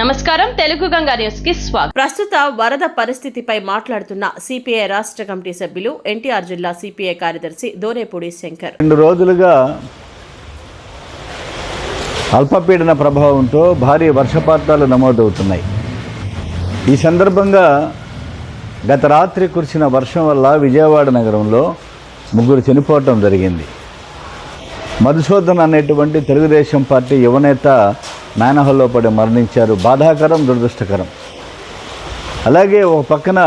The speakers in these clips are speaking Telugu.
నమస్కారం తెలుగు గంగా న్యూస్కి స్వాగతం. ప్రస్తుత వరద పరిస్థితిపై మాట్లాడుతున్న సిపిఐ రాష్ట్ర కమిటీ సభ్యులు ఎన్టీఆర్ జిల్లా సిపిఐ కార్యదర్శి దోరేపూడి శంకర్. రెండు రోజులుగా అల్పపీడన ప్రభావంతో భారీ వర్షపాతాలు నమోదవుతున్నాయి. ఈ సందర్భంగా గత రాత్రి కురిసిన వర్షం వల్ల విజయవాడ నగరంలో ముగ్గురు చనిపోవటం జరిగింది. మధుసూదన్ అనేటువంటి తెలుగుదేశం పార్టీ యువనేత మేనహల్లో పడి మరణించారు. బాధాకరం దురదృష్టకరం. అలాగే ఒక పక్కన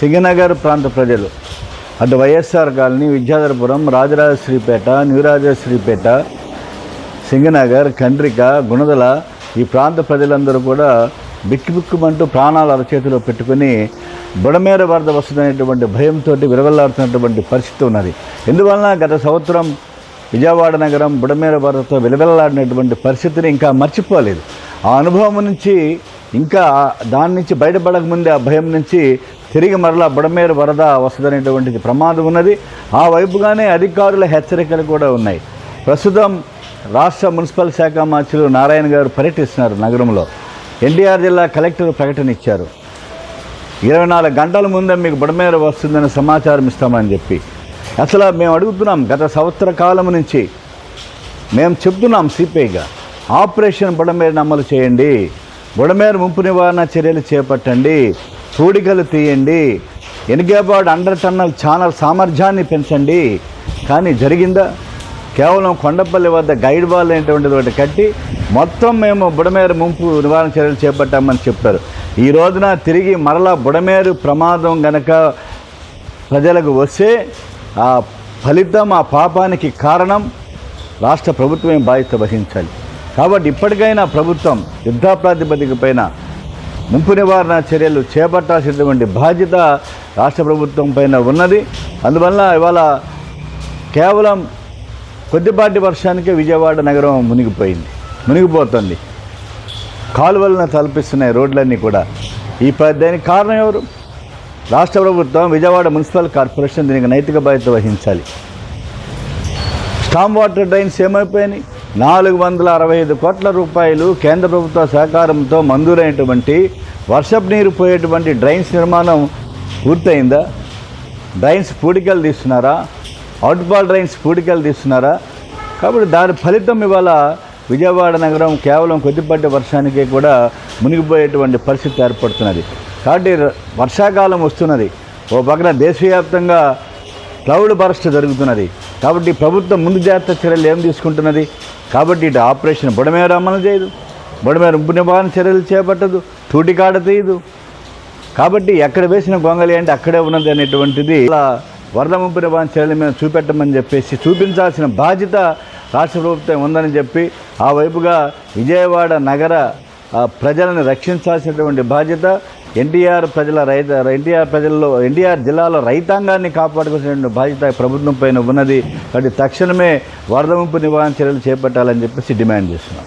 సింగనగర్ ప్రాంత ప్రజలు. అటు వైఎస్ఆర్ కాలనీ విద్యాధరపురం రాజరాజశ్రీపేట న్యూరాజశ్రీపేట సింగనగర్ కండ్రిక గుణదల ఈ ప్రాంత ప్రజలందరూ కూడా బిక్కుబిక్కుమంటూ ప్రాణాలు అరచేతిలో పెట్టుకుని బుడమేర వరద వస్తుందనేటువంటి భయంతో విరవల్లాడుతున్నటువంటి పరిస్థితి ఉన్నది. ఎందువలన గత సంవత్సరం విజయవాడ నగరం బుడమేర వరదతో విలవెల్లాడినటువంటి పరిస్థితిని ఇంకా మర్చిపోలేదు. ఆ అనుభవం నుంచి ఇంకా దాని నుంచి బయటపడక ముందే ఆ భయం నుంచి తిరిగి మరలా బుడమేర వరద వస్తుందనేటువంటిది ప్రమాదం ఉన్నది. ఆ వైపుగానే అధికారుల హెచ్చరికలు కూడా ఉన్నాయి. ప్రస్తుతం రాష్ట్ర మున్సిపల్ శాఖ మంత్రులు నారాయణ గారు పర్యటిస్తున్నారు నగరంలో. ఎన్టీఆర్ జిల్లా కలెక్టర్ ప్రకటన ఇచ్చారు. ఇరవై నాలుగు గంటల ముందే మీకు బుడమేర వస్తుందని సమాచారం ఇస్తామని చెప్పి. అసలు మేము అడుగుతున్నాం గత సంవత్సర కాలం నుంచి మేము చెప్తున్నాం సిపిఐగా ఆపరేషన్ బుడమేరుని అమలు చేయండి బుడమేరు ముంపు నివారణ చర్యలు చేపట్టండి పూడికలు తీయండి ఎనిగేబాడ్ అండర్ టన్నల్ ఛానల్ సామర్థ్యాన్ని పెంచండి. కానీ జరిగిందా? కేవలం కొండపల్లి వద్ద గైడ్ వాల్ అనేటువంటిది ఒకటి కట్టి మొత్తం మేము బుడమేరు ముంపు నివారణ చర్యలు చేపట్టామని చెప్పారు. ఈ రోజున తిరిగి మరలా బుడమేరు ప్రమాదం గనక ప్రజలకు వస్తే ఆ ఫలితం ఆ పాపానికి కారణం. రాష్ట్ర ప్రభుత్వమే బాధ్యత వహించాలి. కాబట్టి ఇప్పటికైనా ప్రభుత్వం యుద్ధ ప్రాతిపదిక పైన ముంపు నివారణ చర్యలు చేపట్టాల్సినటువంటి బాధ్యత రాష్ట్ర ప్రభుత్వం పైన ఉన్నది. అందువల్ల ఇవాళ కేవలం కొద్దిపాటి వర్షానికే విజయవాడ నగరం మునిగిపోయింది మునిగిపోతుంది. కాలువలను తలపిస్తున్నాయి రోడ్లన్నీ కూడా ఈ దానికి కారణం ఎవరు? రాష్ట్ర ప్రభుత్వం విజయవాడ మున్సిపల్ కార్పొరేషన్ దీనికి నైతిక బాధ్యత వహించాలి. స్టామ్ వాటర్ డ్రైన్స్ ఏమైపోయినాయి? నాలుగు వందల అరవై ఐదు కోట్ల రూపాయలు కేంద్ర ప్రభుత్వ సహకారంతో మంజూరైనటువంటి వర్షపు నీరు పోయేటువంటి డ్రైన్స్ నిర్మాణం పూర్తయిందా? డ్రైన్స్ పూడికలు తీస్తున్నారా? అవుట్బాల్ డ్రైన్స్ పూడికలు తీస్తున్నారా? కాబట్టి దాని ఫలితం ఇవాళ విజయవాడ నగరం కేవలం కొద్దిపాటి వర్షానికే కూడా మునిగిపోయేటువంటి పరిస్థితి ఏర్పడుతున్నది. కాబట్టి వర్షాకాలం వస్తున్నది. ఓ పక్కన దేశవ్యాప్తంగా క్లౌడ్ బరస్ట్ జరుగుతున్నది. కాబట్టి ప్రభుత్వం ముందు జాగ్రత్త చర్యలు ఏం తీసుకుంటున్నది? కాబట్టి ఇటు ఆపరేషన్ బుడమేర అమలు చేయదు. బుడమేర ఉంపు నివారణ చర్యలు చేపట్టదు. తూటికాడ తీయదు. కాబట్టి ఎక్కడ వేసిన గొంగలి అంటే అక్కడే ఉన్నది అనేటువంటిది ఇలా వరద ముంపు నివారణ చర్యలు మేము చూపెట్టమని చెప్పేసి చూపించాల్సిన బాధ్యత రాష్ట్ర ప్రభుత్వం ఉందని చెప్పి ఆ వైపుగా విజయవాడ నగర ఆ, ప్రజలను రక్షించాల్సినటువంటి బాధ్యత ఎన్టీఆర్ ప్రజల రైత ఎన్టీఆర్ ప్రజల్లో ఎన్టీఆర్ జిల్లాలో రైతాంగాన్ని కాపాడుకోవాల్సిన బాధ్యత ప్రభుత్వం పైన ఉన్నది. కాబట్టి తక్షణమే వరద ముంపు నివారణ చర్యలు చేపట్టాలని చెప్పేసి డిమాండ్ చేస్తున్నాం.